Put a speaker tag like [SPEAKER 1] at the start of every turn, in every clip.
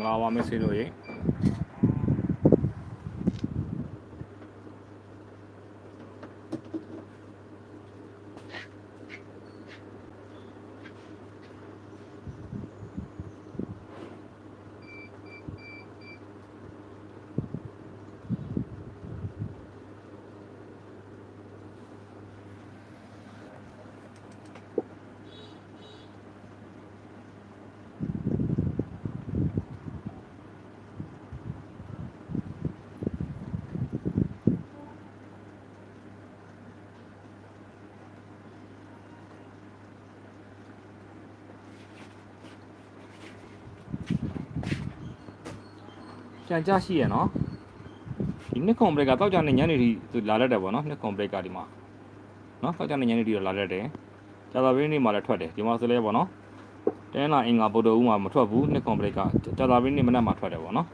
[SPEAKER 1] င်္ဂလာပါမဆီတို့ရေ ကြံကြရှိရနော်ဒီနှစ်ကွန်ဘရိတ်ကတောက်ကြနေညနေထိသူလာလက်တယ်ပေါ့နော်နှစ်ကွန်ဘရိတ်ကဒီမှာနော်တောက်ကြနေညနေထိတော့လာလက်တယ်ကြာသပတေးနေ့မှလည်းထွက်တယ်ဒီမှာဆိုလဲပေါ့နော်တင်းလာအင်္ဂါဗုဒ္ဓဦးမှာမထွက်ဘူးနှစ်ကွန်ဘရိတ်ကကြာသပတေးနေ့မနက်မှထွက်တယ်ပေါ့နော်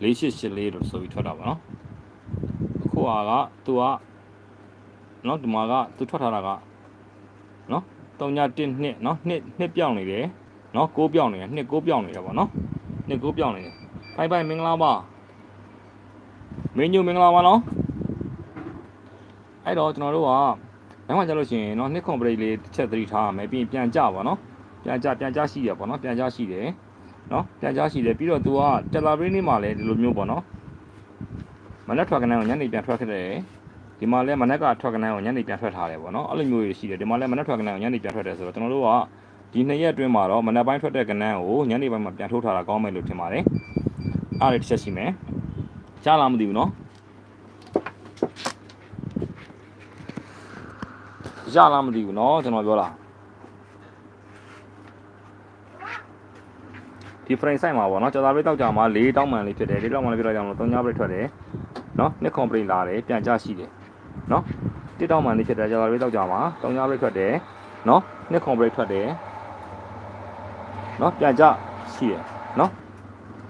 [SPEAKER 1] 4884လို့ဆိုပြီးထွက်တာပေါ့နော်အခုဟာကသူကနော်ဒီမှာကသူထွက်ထားတာကနော်3.1နှစ်နော်နှစ်နှစ်ပြောင်းနေတယ်နော်6ပြောင်းနေတယ်နှစ်6ပြောင်းနေတယ်ပေါ့နော်နှစ်6ပြောင်းနေတယ် ဘိုင်ဘိုင်မင်္ဂလာပါမင်းညိုမင်္ဂလာပါနော်အဲ့တော့ကျွန်တော်တို့ကနောက်မှကျလို့ရှိရင်เนาะနှစ်ကွန်ပရိတ်လေးတစ်ချက်သတိထားရမယ်ပြီးရင်ပြန်ကြပါเนาะပြန်ကြပြန်ကြရှိရပါเนาะပြန်ကြရှိတယ်เนาะပြန်ကြရှိတယ်ပြီးတော့ तू ကတက်လာပရင်းနေ့မှာလည်းဒီလိုမျိုးပေါ့เนาะမနက်ထွက်ကနန်းကိုညနေပြန်ထွက်ခဲ့တယ်ဒီမှာလည်းမနက်ကထွက်ကနန်းကိုညနေပြန်ထွက်ထားတယ်ပေါ့เนาะအဲ့လိုမျိုးတွေရှိတယ်ဒီမှာလည်းမနက်ထွက်ကနန်းကိုညနေပြန်ထွက်တယ်ဆိုတော့ကျွန်တော်တို့ကဒီနှစ်ရက်အတွင်းမှာတော့မနက်ပိုင်းထွက်တဲ့ကနန်းကိုညနေပိုင်းမှာပြန်ထိုးထားတာကောင်းမယ်လို့ထင်ပါတယ် အားရတစ်ချက်ရှိမယ်ကြားလားမသိဘူးเนาะကြားလားမသိဘူးเนาะကျွန်တော်ပြောတာဒီ frame site မှာပေါ့เนาะကြာသာပိတ်တောက်ကြမှာ၄တောင်းမှန်လေးဖြစ်တယ်၄တောင်းမှန်လေးဖြစ်တော့ကြောင့်လို့3ညပိတ်ထွက်တယ်เนาะနှစ် complaint လာတယ်ပြန်ကြရှိတယ်เนาะတစ်တောင်းမှန်လေးဖြစ်တယ်ကြာသာပိတ်တောက်ကြမှာ3ညပိတ်ထွက်တယ်เนาะနှစ် complaint ထွက်တယ်เนาะပြန်ကြရှိတယ်เนาะ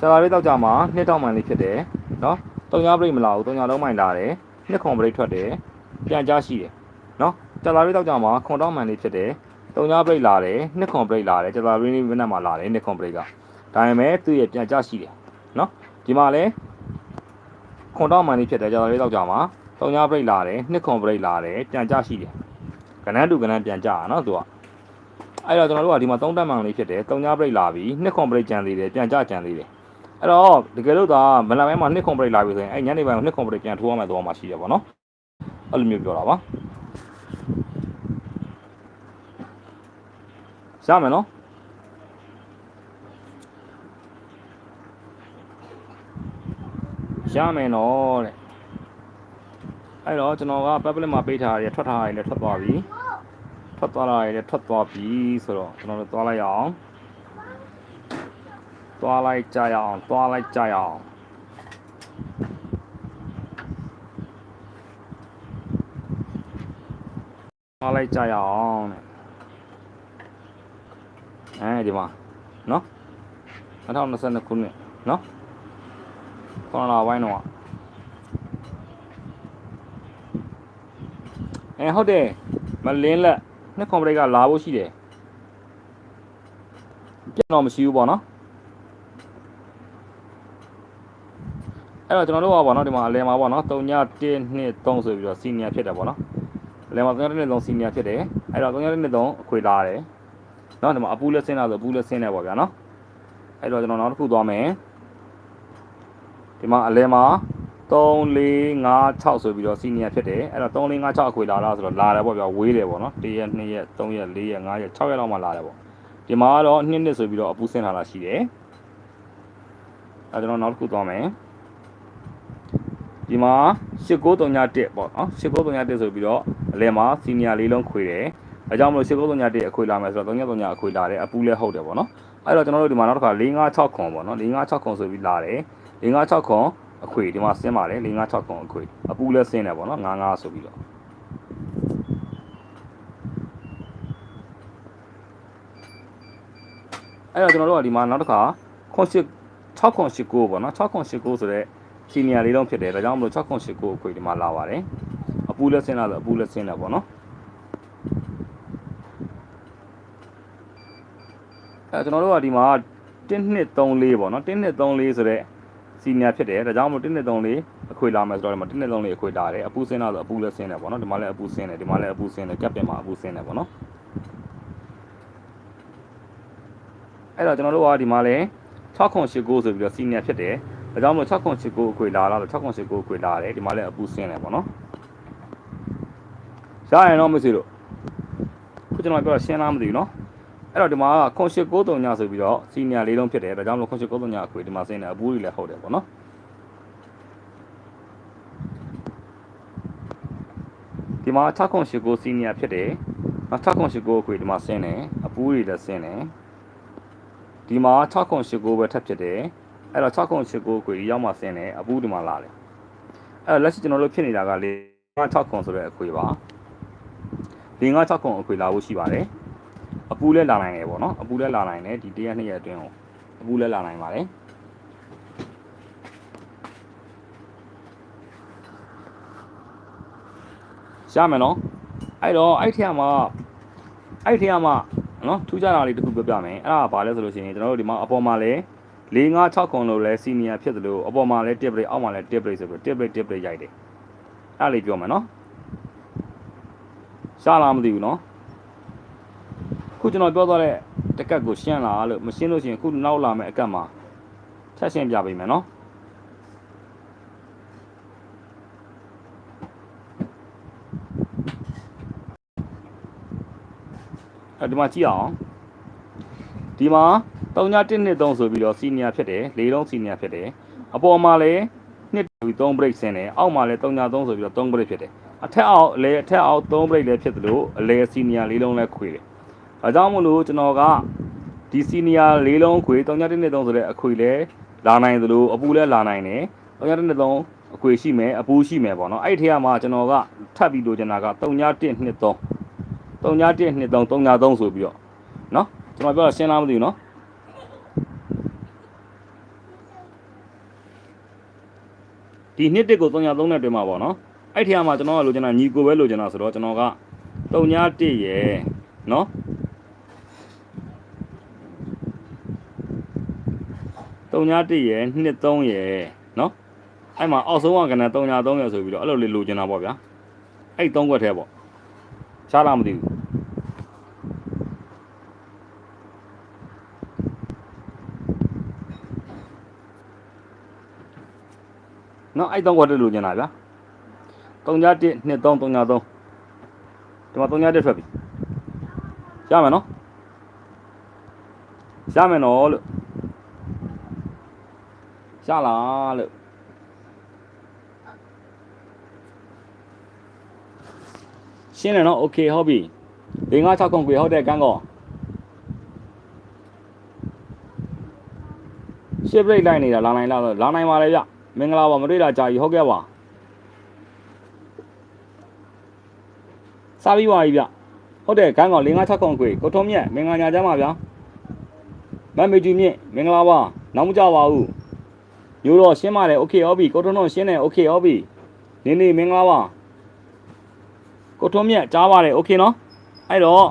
[SPEAKER 1] ကြာလာလေးတောက်ကြမှာနှစ်တောက်မှန်လေးဖြစ်တယ်နော်တုံညာဘရိတ်မလာဘူးတုံညာလုံးမှန်လာတယ်နှစ်ခွန်ဘရိတ်ထွက်တယ်ပြန်ကြားရှိတယ်နော်ကြာလာလေးတောက်ကြမှာခွန်တောက်မှန်လေးဖြစ်တယ်တုံညာဘရိတ်လာတယ်နှစ်ခွန်ဘရိတ်လာတယ်ကြာလာလေးမနက်မှာလာတယ်နှစ်ခွန်ဘရိတ်ကဒါပေမဲ့သူ့ရဲ့ပြန်ကြားရှိတယ်နော်ဒီမှာလဲခွန်တောက်မှန်လေးဖြစ်တယ်ကြာလာလေးတောက်ကြမှာတုံညာဘရိတ်လာတယ်နှစ်ခွန်ဘရိတ်လာတယ်ပြန်ကြားရှိတယ်ကနန်းတူကနန်းပြန်ကြားနော်သူကအဲ့တော့ကျွန်တော်တို့ကဒီမှာသုံးတက်မှန်လေးဖြစ်တယ်တုံညာဘရိတ်လာပြီနှစ်ခွန်ဘရိတ်ကြံသေးတယ်ပြန်ကြားကြံသေးတယ် အဲ့တော့တကယ်လို့သာမနက်ပိုင်းမှာနှစ်ကွန်ပရိတ်လာပြီဆိုရင်အဲ့ညနေပိုင်းမှာနှစ်ကွန်ပရိတ်ပြန်ထိုးရမယ်တော့မှရှိတယ်ပေါ့နော်အဲ့လိုမျိုးပြောတာပါရမယ်နော်ရမယ်နော်တဲ့အဲ့တော့ကျွန်တော်က public မှာပေးထားရထွက်ထားရလည်းထွက်သွားပြီထွက်သွားတာရလည်းထွက်သွားပြီဆိုတော့ကျွန်တော်တို့သွားလိုက်ရအောင် သွားလိုက်ကြရအောင်သွားလိုက်ကြရအောင်သွားလိုက်ကြရအောင်တဲ့အဲဒီမှာနော်2022ခုနှစ်နော်ခေါင်းလာဝိုင်းတော့အဲဟုတ်တယ်မလင်းလက်နှစ်ကွန်ပရိတ်ကလာဖို့ရှိတယ်ပြန်တော့မရှိဘူးပေါ့နော် အဲ့တော့ကျွန်တော်တို့ကပေါ့နော်ဒီမှာအလဲမှာပေါ့နော်3ည1 2 3ဆိုပြီးတော့စီနီယာဖြစ်တယ်ပေါ့နော်အလဲမှာ3ည1 2 3စီနီယာဖြစ်တယ်အဲ့တော့3ည1 2 3အခွေလာတယ်နော်ဒီမှာအပူလက်ဆင်းတာဆိုအပူလက်ဆင်းတယ်ပေါ့ဗျာနော်အဲ့တော့ကျွန်တော်နောက်တစ်ခုသွားမယ်ဒီမှာအလဲမှာ3 4 5 6ဆိုပြီးတော့စီနီယာဖြစ်တယ်အဲ့တော့3 4 5 6အခွေလာတာဆိုတော့လာတယ်ပေါ့ဗျာဝေးတယ်ပေါ့နော်1ရက်2ရက်3ရက်4ရက်5ရက်6ရက်လောက်မှလာတယ်ပေါ့ဒီမှာကတော့2နှစ်ဆိုပြီးတော့အပူဆင်းလာတာရှိတယ်အဲ့ကျွန်တော်နောက်တစ်ခုသွားမယ် ဒီမှာ8931ပေါ့နော်8931ဆိုပြီးတော့အလဲမှာစီနီယာလေးလုံးခွေတယ်အဲကြောင့်မလို့8931အခွေလာမယ်ဆိုတော့3939အခွေလာတယ်အပူလည်းဟုတ်တယ်ပေါ့နော်အဲ့တော့ကျွန်တော်တို့ဒီမှာနောက်တစ်ခါ456ခွန်ပေါ့နော်456ခွန်ဆိုပြီးလာတယ်456ခွန်အခွေဒီမှာဆင်းပါတယ်456ခွန်အခွေအပူလည်းဆင်းတယ်ပေါ့နော်55ဆိုပြီးတော့အဲ့တော့ကျွန်တော်တို့ကဒီမှာနောက်တစ်ခါခွန်8 6ခွန်89ပေါ့နော်6ခွန်89ဆိုတော့ စီနီယာလေးလုံးဖြစ်တယ်ဒါကြောင့်မလို့6.89ကိုအခွေဒီမှာလာပါတယ်အပူလက်ဆင်းလာဆိုအပူလက်ဆင်းလာပေါ့နော်အဲကျွန်တော်တို့ကဒီမှာ1234ပေါ့နော်1234ဆိုတော့စီနီယာဖြစ်တယ်ဒါကြောင့်မလို့1234အခွေလာမယ်ဆိုတော့ဒီမှာ1234အခွေလာတယ်အပူဆင်းလာဆိုအပူလက်ဆင်းတယ်ပေါ့နော်ဒီမှာလည်းအပူဆင်းတယ်ဒီမှာလည်းအပူဆင်းတယ်ကပ်ပင်မှာအပူဆင်းတယ်ပေါ့နော်ဲ့တော့ကျွန်တော်တို့ကဒီမှာလဲ6.89ဆိုပြီးတော့ senior ဖြစ်တယ် ဒါကြောင့်မို့6089အခွေလာလာဆို6089အခွေလာတယ်ဒီမှာလည်းအပူစင်းတယ်ပေါ့နော်ရရင်တော့မရှိလို့ခုကျွန်တော်ပြောတာရှင်းလားမသိဘူးနော်အဲ့တော့ဒီမှာခွန်ရှိ93ညဆိုပြီးတော့စီနီယာလေးလုံးဖြစ်တယ်ဒါကြောင့်မလို့ခွန်ရှိ93ညအခွေဒီမှာစင်းတယ်အပူးကြီးလည်းဟုတ်တယ်ပေါ့နော်ဒီမှာ6989စီနီယာဖြစ်တယ်6989အခွေဒီမှာစင်းတယ်အပူးကြီးလည်းစင်းတယ်ဒီမှာ6989ပဲထပ်ဖြစ်တယ် အဲ့တော့6989အခွေဒီရောက်မှစင်းတယ်အပူးဒီမှာလာတယ်အဲ့တော့လက်ရှိကျွန်တော်တို့ဖြစ်နေတာကလေ59ဆိုတဲ့အခွေပါ59အခွေလာဖို့ရှိပါတယ်အပူလဲလာနိုင်တယ်ပေါ့နော်အပူလဲလာနိုင်တယ်ဒီတရက်နှစ်ရက်အတွင်းကိုအပူလဲလာနိုင်ပါတယ်ရှားမယ်နော်အဲ့တော့အဲ့ထက်မှာအဲ့ထက်မှာနော်ထူးခြားတာလေးတစ်ခုပြောပြမယ်အဲ့ဒါကဘာလဲဆိုလို့ရှိရင်ကျွန်တော်တို့ဒီမှာအပေါ်မှာလဲ ၄၅6ခုလို့လဲစီနီယာဖြစ်သလိုအပေါ်မှာလဲ tip break အောက်မှာလဲ tip break ဆိုပြီး tip break tip break ရိုက်တယ်အဲ့ဒါလေးပြောမယ်နော်ရှားလားမသိဘူးနော်ခုကျွန်တော်ပြောသွားတဲ့တကက်ကိုရှင်းလာလို့မရှင်းလို့ရှိရင်ခုနောက်လာမယ့်အကက်မှာထပ်ရှင်းပြပေးမယ်နော်အဲဒီမှာကြည့်အောင်ဒီမှာ 3123ဆိုပြီးတော့စီနီယာဖြစ်တယ်၄လုံးစီနီယာဖြစ်တယ်အပေါ်မှာလည်းနှစ်ပြီး3 break ဆင်းတယ်အောက်မှာလည်း33ဆိုပြီးတော့3 break ဖြစ်တယ်အထက်အောက်လည်းအထက်အောက်3 break လည်းဖြစ်သလိုအလဲစီနီယာ၄လုံးလည်းခွေတယ်။အဲကြောင့်မလို့ကျွန်တော်ကဒီစီနီယာ၄လုံးခွေ3.1.3ဆိုတဲ့အခွေလဲလာနိုင်သလိုအပူလဲလာနိုင်တယ်3.1.3အခွေရှိမယ်အပူရှိမယ်ပေါ့နော်အဲ့ဒီထဲမှာကျွန်တော်ကထပ်ပြီးလိုချင်တာက3.1.3 3.1.3 3.3ဆိုပြီးတော့နော်ကျွန်တော်ပြောတာရှင်းလားမသိဘူးနော် ဒီနှစ်တစ်ကို3.3နဲ့တွင်မှာပေါ့နော်အဲ့ဒီထဲမှာကျွန်တော်ကလိုချင်တာညီကိုပဲလိုချင်တာဆိုတော့ကျွန်တော်က3.1ရယ်နော်3ည1ရယ်2 3ရယ်နော်အဲ့မှာအောက်ဆုံးကကဏ္ဍ3ည3ရယ်ဆိုပြီးတော့အဲ့လိုလေးလိုချင်တာပေါ့ဗျာအဲ့3ခွက်ထဲပေါ့ရှားလားမသိဘူး နော်အဲ့3ခွက်ထဲလိုချင်တာဗျာ3ည1 2 3 3ည3ဒီမှာ3ည1ထွက်ပြီရမယ်နော်ရမယ်နော်လို့ ရလားလို့ရှင်းတယ်နော်โอเคဟုတ်ပြီ၄၅6ခုခွေဟုတ်တဲ့ကန်းကောရှစ်ဘရိတ်လိုက်နေတာလာနိုင်လားလာနိုင်ပါလေဗျ မင်္ဂလာပါမတွေ့တာကြာကြီးဟုတ်ကဲ့ပါစားပြီးပါပြီဗျဟုတ်တယ်ကန်းကော၄၅6ခုခွေကိုထုံးမြက်မင်္ဂလာညာချမ်းပါဗျာမမေဂျူမြင့်မင်္ဂလာပါနောက်မကြပါဘူး မျိုးတော့ရှင်းပါတယ်โอเคဟုတ်ပြီကိုထွန်းထွန်းရှင်းတယ်โอเคဟုတ်ပြီနေနေမင်္ဂလာပါကိုထွန်းမြတ်ကြားပါတယ်โอเคနော်အဲ့တော့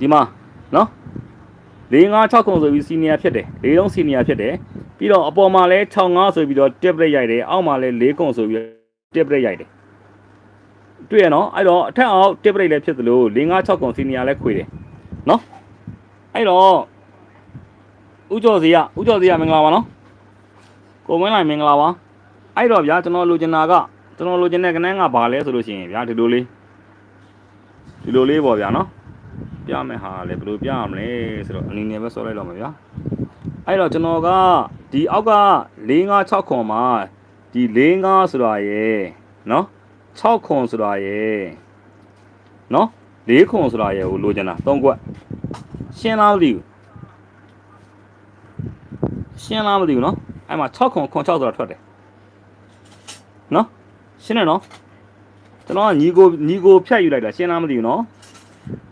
[SPEAKER 1] ဒီမှာနော်၄၅6ခုဆိုပြီးစီနီယာဖြစ်တယ်၄လုံးစီနီယာဖြစ်တယ် ပြီးတော့အပေါ်မှာလဲ65ဆိုပြီးတော့ tip rate ရိုက်တယ်အောက်မှာလဲ၄ခုဆိုပြီး tip rate ရိုက်တယ်တွေ့ရနော်အဲ့တော့အထက်အောက် tip rate လည်းဖြစ်သလို၄၅6ခုစီနီယာလည်းခွေတယ်နော်အဲ့တော့ဥကျော်စီရဥကျော်စီရမင်္ဂလာပါနော်ကိုမင်းလိုက်မင်္ဂလာပါအဲ့တော့ဗျာကျွန်တော်လိုချင်တာကကျွန်တော်လိုချင်တဲ့ကနန်းကဘာလဲဆိုလို့ရှိရင်ဗျာဒီလိုလေးဒီလိုလေးပေါ့ဗျာနော်ပြမယ်ဟာလေဘယ်လိုပြရမလဲဆိုတော့အနေနဲ့ပဲဆောလိုက်တော့မယ်ဗျာ အဲ့တော့ကျွန်တော်ကဒီအောက်က4 5 6ခွန်မှာဒီ4 5ဆိုတာရယ်နော်6ခွန်ဆိုတာရယ်နော်4ခွန်ဆိုတာရယ်ကိုလိုချင်တာ3ခွက်ရှင်းလားမသိဘူးရှင်းလားမသိဘူးနော်အဲ့မှာ6ခွန်ခွန်6ဆိုတာထွက်တယ်နော်ရှင်းတယ်နော်ကျွန်တော်ကညီကိုညီကိုဖြတ်ယူလိုက်တာရှင်းလားမသိဘူးနော်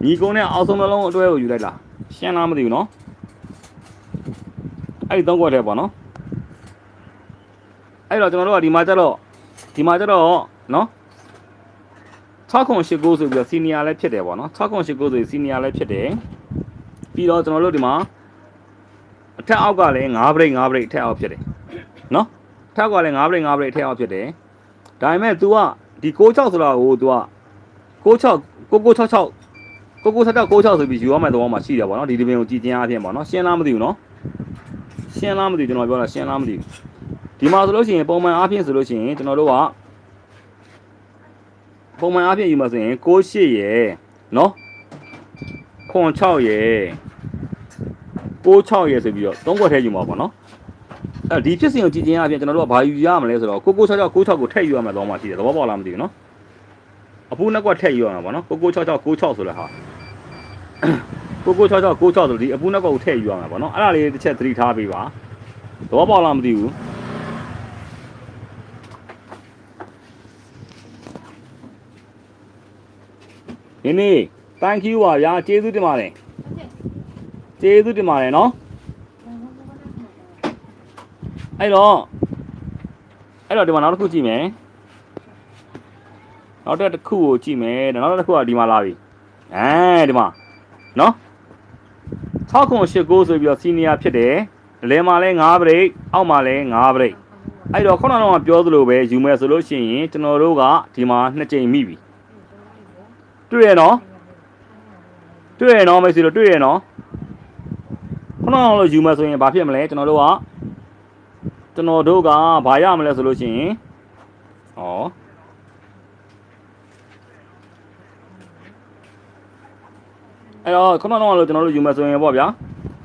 [SPEAKER 1] ညီကိုနဲ့အောက်ဆုံးနှလုံးအတွဲကိုယူလိုက်တာရှင်းလားမသိဘူးနော် အဲ့ဒီသုံးခွက်ထဲပေါ့နော်အဲ့တော့ကျွန်တော်တို့ကဒီမှာကျတော့ဒီမှာကျတော့နော်6ခွန်8ကိုဆိုပြီးတော့စီနီယာလည်းဖြစ်တယ်ပေါ့နော်6ခွန်8ကိုဆိုပြီးစီနီယာလည်းဖြစ်တယ်ပြီးတော့ကျွန်တော်တို့ဒီမှာအထက်အောက်ကလည်း9 break 9 break အထက်အောက်ဖြစ်တယ်နော်အထက်ကလည်း9 break 9 break အထက်အောက်ဖြစ်တယ်ဒါပေမဲ့ तू ကဒီ66ဆိုတာကို तू က66 9966 9966 96ဆိုပြီးယူရမယ့်သဘောမှာရှိတယ်ပေါ့နော်ဒီဒီပင်ကိုကြည်ကျင်အားဖြင့်ပေါ့နော်ရှင်းလားမသိဘူးနော် ရှင်းလားမသိဘူးကျွန်တော်ပြောတာရှင်းလားမသိဘူးဒီမှာဆိုလို့ရှိရင်ပုံမှန်အားဖြင့်ဆိုလို့ရှိရင်ကျွန်တော်တို့ကပုံမှန်အားဖြင့်ယူမှာဆိုရင်68ရယ်နော်ခွန်6ရယ်96ရယ်ဆိုပြီးတော့သုံးခွက်ထဲယူမှာပေါ့နော်အဲဒီဖြစ်စဉ်ကိုကြည်ကျင်အားဖြင့်ကျွန်တော်တို့ကဘာယူရမလဲဆိုတော့9966 96ကိုထည့်ယူရမယ့်သဘောမှာရှိတယ်သဘောပေါက်လားမသိဘူးနော်အပူနှစ်ကွက်ထည့်ယူရမှာပေါ့နော်9966 96ဆိုတဲ့ဟာ ကိုကို66 96ဆိုဒီအပူနောက်ကကိုထည့်ယူရမှာပေါ့နော်အဲ့ဒါလေးတစ်ချက်သတိထားပေးပါသဘောပေါက်လားမသိဘူးဒီနေ့ thank you ပါဗျာကျေးဇူးတင်ပါတယ်ကျေးဇူးတင်ပါတယ်နော်အဲ့တော့အဲ့တော့ဒီမှာနောက်တစ်ခုကြည့်မယ်နောက်တစ်ခုကိုကြည့်မယ်နောက်တစ်ခုကဒီမှာလာပြီအဲဒီမှာနော် 6ခု8ကိုဆိုပြီးတော့စီနီယာဖြစ်တယ်အလဲမှာလဲ9ဘရိတ်အောက်မှာလဲ9ဘရိတ်အဲ့တော့ခုနကတော့ပြောသလိုပဲယူမယ်ဆိုလို့ရှိရင်ကျွန်တော်တို့ကဒီမှာနှစ်ကြိမ်မိပြီတွေ့ရနော်တွေ့ရနော်မိတ်ဆွေတို့တွေ့ရနော်ခုနကတော့ယူမယ်ဆိုရင်ဘာဖြစ်မလဲကျွန်တော်တို့ကကျွန်တော်တို့ကဘာရမလဲဆိုလို့ရှိရင်ဩ အဲ့တော့ခုနကတော့ကျွန်တော်တို့ယူမယ်ဆိုရင်ပေါ့ဗျာ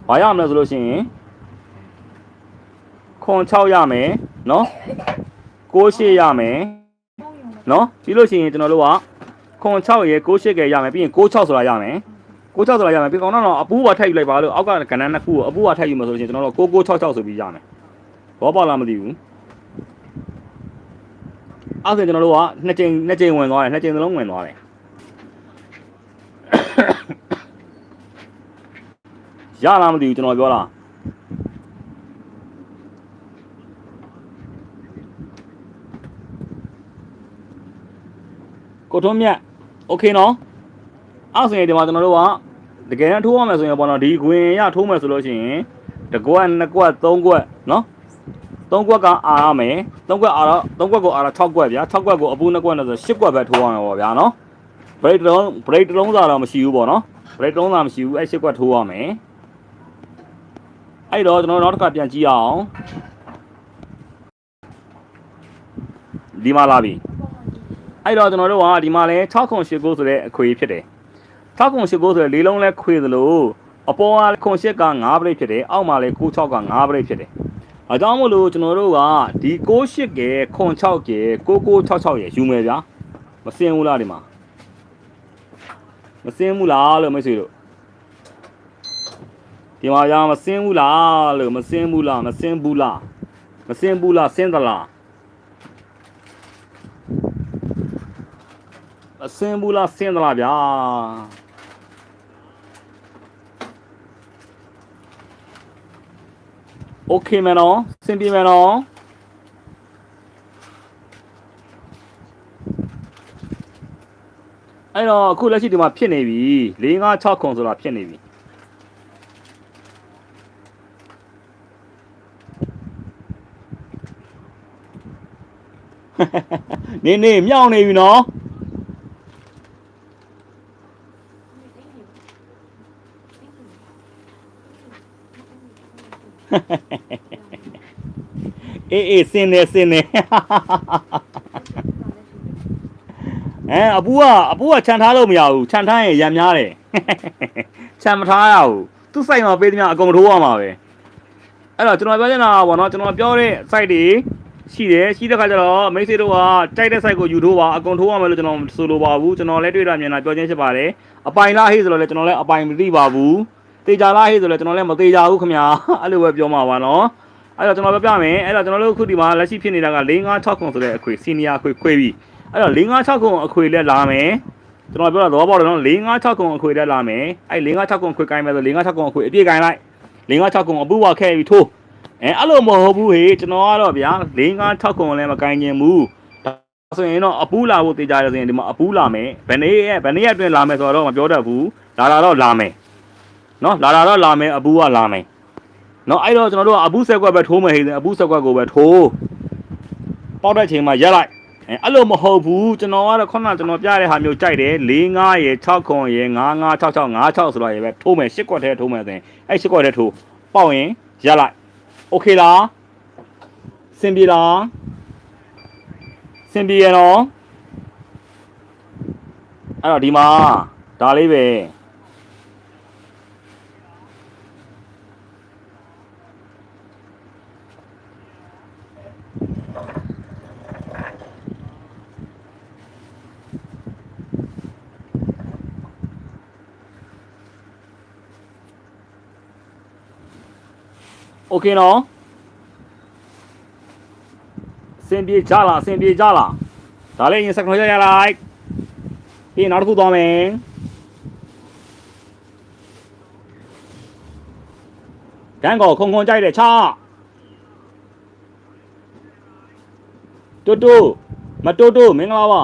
[SPEAKER 1] ဘာရမလဲဆိုလို့ရှိရင်ခွန်6ရမယ်နော်6 8ရမယ်နော်ပြီးလို့ရှိရင်ကျွန်တော်တို့ကခွန်6ရယ်6 8ကရမယ်ပြီးရင်6 6ဆိုတာရမယ်6 6ဆိုတာရမယ်ပြီးကောင်တော့အပူးပါထည့်ယူလိုက်ပါလို့အောက်ကကဏ္ဍနှစ်ခုကိုအပူးပါထည့်ယူမယ်ဆိုလို့ရှိရင်ကျွန်တော်တို့6 6 6 6ဆိုပြီးရမယ်ဘောပါလားမသိဘူးအဲ့ဒါကျွန်တော်တို့ကနှစ်ကြိမ်နှစ်ကြိမ်ဝင်သွားတယ်နှစ်ကြိမ်သလုံးဝင်သွားတယ် ရလားမသိဘူးကျွန်တော်ပြောတာကိုထုံးမြတ်โอเคနော်အဲ့ဆိုရင်ဒီမှာကျွန်တော်တို့ကတကယ်တမ်းထိုးရမယ်ဆိုရင်ပေါ့နော်ဒီခွင်ရထိုးမယ်ဆိုလို့ရှိရင်တကွက်နှစ်ကွက်သုံးကွက်နော်သုံးကွက်ကအာရမယ်သုံးကွက်အာတော့သုံးကွက်ကိုအာတော့6ကွက်ဗျာ6ကွက်ကိုအပူနှစ်ကွက်နဲ့ဆို10ကွက်ပဲထိုးရမယ်ပေါ့ဗျာနော် break တစ်လုံး break တစ်လုံးစာတော့မရှိဘူးပေါ့နော် break တစ်လုံးစာမရှိဘူးအဲ့10ကွက်ထိုးရမယ် အဲ့တော့ကျွန်တော်တို့နောက်တစ်ခါပြန်ကြည့်အောင်ဒီမှာလာပြီအဲ့တော့ကျွန်တော်တို့ကဒီမှာလဲ6ခု8ခုဆိုတဲ့အခွေဖြစ်တယ်6ခု8ခုဆိုတဲ့လေးလုံးလဲခွေသလိုအပေါ်ကခွန်8က9ပရိတ်ဖြစ်တယ်အောက်မှာလဲ6 6က9ပရိတ်ဖြစ်တယ်အကြောင်းမို့လို့ကျွန်တော်တို့ကဒီ6 8ကဲခွန်6ကဲ6 6 6 6ရယူမယ်ဗျာမစင်ဘူးလားဒီမှာမစင်ဘူးလားလို့မိတ်ဆွေတို့ ဒီမှာရမစင်းဘူးလားလို့မစင်းဘူးလားမစင်းဘူးလားမစင်းဘူးလားစင်းသလားမစင်းဘူးလားစင်းသလားဗျာโอเคမယ်နော်စင်ပြေမယ်နော်အဲ့တော့အခုလက်ရှိဒီမှာဖြစ်နေပြီ၄၅6ခုဆိုတာဖြစ်နေပြီ နေနေမြောက်နေပြီနော်အေးအေးစင်းနေစင်းနေအဲအပူကအပူကခြံထားလို့မရဘူးခြံထားရင်ရံများတယ်ခြံမထားရဘူးသူ့စိုက်မှာပေးသမျှအကုန်ထိုးရမှာပဲအဲ့တော့ကျွန်တော်ပြောချင်တာကဗောနော်ကျွန်တော်ပြောတဲ့ site တွေ ရှိတယ်ရှိတဲ့ခါကျတော့မိတ်ဆွေတို့ကကြိုက်တဲ့ site ကိုယူထိုးပါအကုန်ထိုးရမယ်လို့ကျွန်တော်ဆိုလိုပါဘူးကျွန်တော်လည်းတွေ့တာမြင်တာပြောချင်းဖြစ်ပါတယ်အပိုင်လားဟေးဆိုတော့လည်းကျွန်တော်လည်းအပိုင်မသိပါဘူးတေချာလားဟေးဆိုတော့လည်းကျွန်တော်လည်းမသေးကြဘူးခင်ဗျာအဲ့လိုပဲပြောမှာပါနော်အဲ့တော့ကျွန်တော်ပြောပြမယ်အဲ့တော့ကျွန်တော်တို့အခုဒီမှာလက်ရှိဖြစ်နေတာက4 5 6ခုဆိုတဲ့အခွေစီနီယာအခွေခွေပြီအဲ့တော့4 5 6ခုအခွေလက်လာမယ်ကျွန်တော်ပြောတာသဘောပေါက်တယ်နော်4 5 6ခုအခွေလက်လာမယ်အဲ့4 5 6ခုအခွေကိုင်းမယ်ဆို4 5 6ခုအခွေအပြည့်ကိုင်းလိုက်4 5 6ခုအပူဝခဲပြီးထိုး အဲအဲ့လိုမဟုတ်ဘူးဟေကျွန်တော်ကတော့ဗျာ4 5 6ခုလည်းမကိုင်းခြင်းဘူးဒါဆိုရင်တော့အပူလာဖို့တေးကြရဆိုရင်ဒီမှာအပူလာမယ်ဘယ်နေ့ရဲ့ဘယ်နေ့ရက်အတွင်းလာမယ်ဆိုတော့မပြောတတ်ဘူးလာလာတော့လာမယ်နော်လာလာတော့လာမယ်အပူကလာမယ်နော်အဲ့တော့ကျွန်တော်တို့ကအပူဆက်ကွက်ပဲထိုးမယ်ဟိတယ်အပူဆက်ကွက်ကိုပဲထိုးပေါက်တဲ့ချိန်မှာရက်လိုက်အဲအဲ့လိုမဟုတ်ဘူးကျွန်တော်ကတော့ခုနကကျွန်တော်ပြတဲ့ဟာမျိုးကြိုက်တယ်၄5ရယ်6ခွန်ရယ်9 9 6 6 5 6ဆိုတော့ရယ်ပဲထိုးမယ်၈ကွက်ထဲထိုးမယ်ဆိုရင်အဲ့၈ကွက်ထဲထိုးပေါက်ရင်ရက်လိုက် โอเคလားစင်ပြေလားစင်ပြေရနော်အဲ့တော့ဒီမှာဒါလေးပဲ โอเคနော်စင်ပြေကြလားစင်ပြေကြလားဒါလေးရင်စက္ကန့်ရရလိုက်ပြီးရင်နောက်တစ်ခုသွားမယ်တန်းကောခုံခုံကြိုက်တယ်ချတူတူမတူတူမင်္ဂလာပါ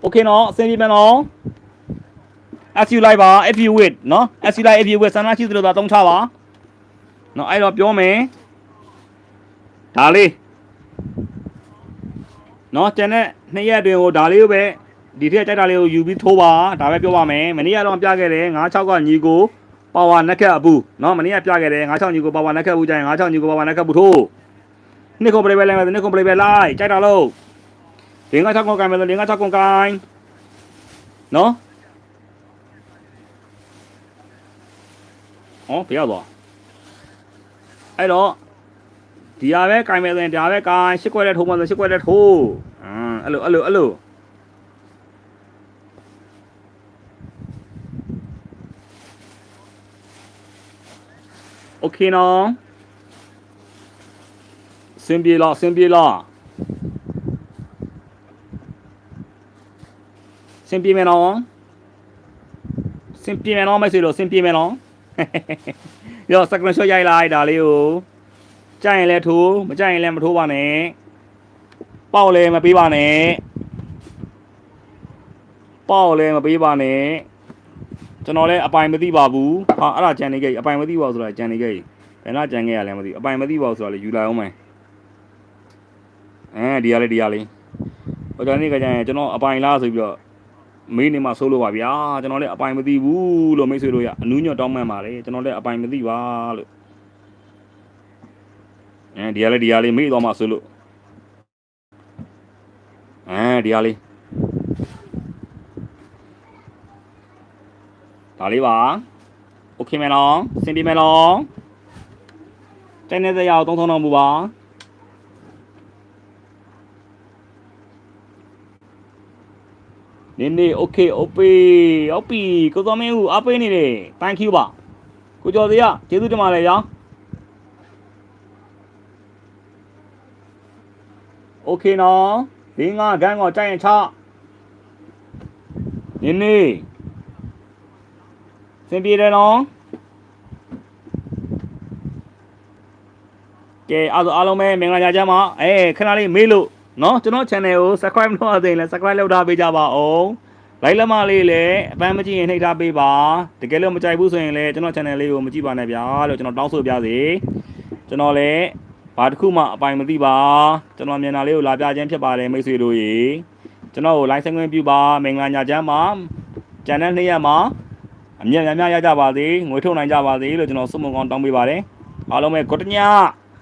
[SPEAKER 1] โอเคနော်အဆင်ပြေမယ်နော် as you like ပါ if you wait နော် as you like if you wait ဆန္ဒရှိသလိုသာသုံးချပါ နော်အဲ့တော့ပြောမယ်ဒါလေးနော်ကျန်တဲ့နှစ်ရက်အတွင်းကိုဒါလေးကိုပဲဒီထက်ကြိုက်တာလေးကိုယူပြီးထိုးပါဒါပဲပြောပါမယ်မနေ့ကတော့ပြခဲ့တယ်96ကညီကိုပါဝါနက်ခတ်အပူနော်မနေ့ကပြခဲ့တယ်96ညီကိုပါဝါနက်ခတ်ဘူးကြရင်96ညီကိုပါဝါနက်ခတ်ဘူးထိုးနှစ်ခုပလေးပဲလိုက်မယ်နှစ်ခုပလေးပဲလိုက်ကြိုက်တာလို့လင်းက6ကွန်ကိုင်မယ်ဆိုလင်းက6ကွန်ကိုင်နော်။ဩဘယ်ရောက်သွား။ အဲ့တော့ဒီဟာပဲကင်မယ်ဆိုရင်ဒါပဲကင်ရှစ်ခွက်တဲ့ထိုးမှဆိုရှစ်ခွက်တဲ့ထိုး။အင်းအဲ့လိုအဲ့လိုအဲ့လိုโอเคနော်စင်ပြေလားစင်ပြေလားစင်ပြေမယ်နော်စင်ပြေမယ်နော်ไม่ဆိုလို့စင်ပြေမယ်နော် ရောစကရင်ရှော့ရိုက်လိုက်ဒါလေးကိုကြိုက်ရင်လည်းထိုးမကြိုက်ရင်လည်းမထိုးပါနဲ့ပေါက်လည်းမပေးပါနဲ့ပေါက်လည်းမပေးပါနဲ့ကျွန်တော်လည်းအပိုင်မသိပါဘူးဟာအဲ့ဒါကြံနေခဲ့အပိုင်မသိပါဘူးဆိုတာကြံနေခဲ့ဘယ်နှကြံခဲ့ရလဲမသိဘူးအပိုင်မသိပါဘူးဆိုတာလည်းယူလိုက်အောင်မယ်အဲဒီရလေးဒီရလေးဟိုကြနေ့ကကြရင်ကျွန်တော်အပိုင်လားဆိုပြီးတော့ မေးနေမှဆိုးလို့ပါဗျာကျွန်တော်လည်းအပိုင်မသိဘူးလို့မိတ်ဆွေတို့ရအနူးညွတ်တောင်းမှန်ပါတယ်ကျွန်တော်လည်းအပိုင်မသိပါလို့အဲဒီရလေးဒီရလေးမေးတော့မှဆိုလို့အဲဒီရလေးဒါလေးပါโอเคမယ်နော်စင်ပြေမယ်နော်တိုင်းနေတဲ့ရအောင်သုံးထုံးတော်မူပါ ဒီနေ့ okay okay ရောက်ပြီကိုစောမင်းဦးအားပေးနေတယ် thank you ပါကိုကျော်စရာကျေးဇူးတင်ပါတယ်ရော okay နော်လင်းကဂန်းကကြိုက်ရင်ချဒီနေ့စင်ပြေတယ်နော်ကဲအားလုံးအားလုံးပဲမင်္ဂလာကြကြပါအဲခဏလေးမေးလို့ နော်ကျွန်တော် channel ကို subscribe မလုပ်ရသေးရင်လည်း subscribe လုပ်ထားပေးကြပါဦး like လက်မလေးလည်းအပန်းမကြည့်ရင်နှိပ်ထားပေးပါတကယ်လို့မကြိုက်ဘူးဆိုရင်လည်းကျွန်တော် channel လေးကိုမကြည့်ပါနဲ့ဗျာလို့ကျွန်တော်တောင်းဆိုပြစေကျွန်တော်လည်းဘာတစ်ခုမှအပိုင်မသိပါကျွန်တော်မျက်နှာလေးကိုလာပြခြင်းဖြစ်ပါတယ်မိတ်ဆွေတို့ရေကျွန်တော်ကို like ဆက်ခွင့်ပြုပါမင်္ဂလာညချမ်းပါကျန်တဲ့နေ့ရက်မှာအမြတ်များများရကြပါစေငွေထုတ်နိုင်ကြပါစေလို့ကျွန်တော်ဆုမွန်ကောင်းတောင်းပေးပါတယ်အားလုံးပဲဂုတ္တည